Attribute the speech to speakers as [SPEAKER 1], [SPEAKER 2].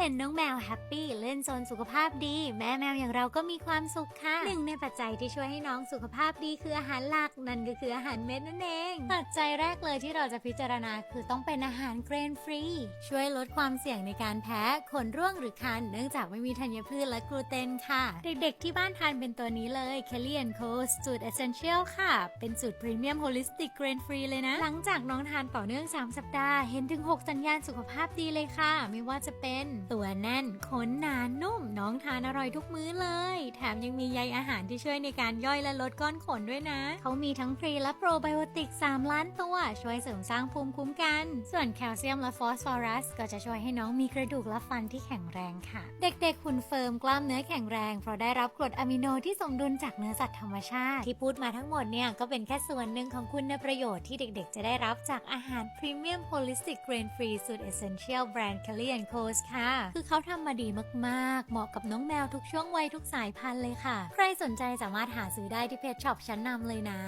[SPEAKER 1] เห็นน้องแมวแฮปปี้เล่นโซนสุขภาพดี แม่แมวอย่างเราก็มีความสุขค่ะหนึ่งในปัจจัยที่ช่วยให้น้องสุขภาพดีคืออาหารหลักนั่นก็คืออาหารเม็ดนั่นเอง ปัจจัยแรกเลยที่เราจะพิจารณาคือต้องเป็นอาหารเกรนฟรี ช่วยลดความเสี่ยงในการแพ้ขนร่วงหรือคัน เนื่องจากไม่มีธัญพืชและกลูเตนค่ะ เด็กๆที่บ้านทานเป็นตัวนี้เลย k e l l y Co สูตร Essential ค่ะ เป็นสูตรพรีเมียมโฮลิสติกเกรนฟรีเลยนะ หลังจากน้องทานต่อเนื่อง 3 สัปดาห์ เห็นถึง 6 สัญญาณสุขภาพดีเลยค่ะ ไม่ว่าจะเป็นตัวแน่นขนหนานุ่ม น้องทานอร่อยทุกมื้อเลย แถมยังมีใยอาหารที่ช่วยในการย่อยและลดก้อนขนด้วยนะ เขามีทั้งพรีและโปรไบโอติก 3 ล้านตัว ช่วยเสริมสร้างภูมิคุ้มกัน ส่วนแคลเซียมและฟอสฟอรัส ก็จะช่วยให้น้องมีกระดูกและฟันที่แข็งแรงค่ะ เด็กๆหุ่นเฟิร์มกล้ามเนื้อแข็งแรง เพราะได้รับกรดอะมิโนที่สมดุลจากเนื้อสัตว์ธรรมชาติ ที่พูดมาทั้งหมดเนี่ยก็เป็นแค่ส่วนหนึ่งของคุณประโยชน์ที่เด็กๆ จะได้รับจากอาหารพรีเมียมโฮลิสติกเกรนฟรีสูตร Essential Brand k e l l y Co ค่ะคือเขาทำมาดีมากๆ เหมาะกับน้องแมวทุกช่วงวัยทุกสายพันธุ์เลยค่ะ ใครสนใจสามารถหาซื้อได้ที่เพจช็อปชั้นนำเลยนะ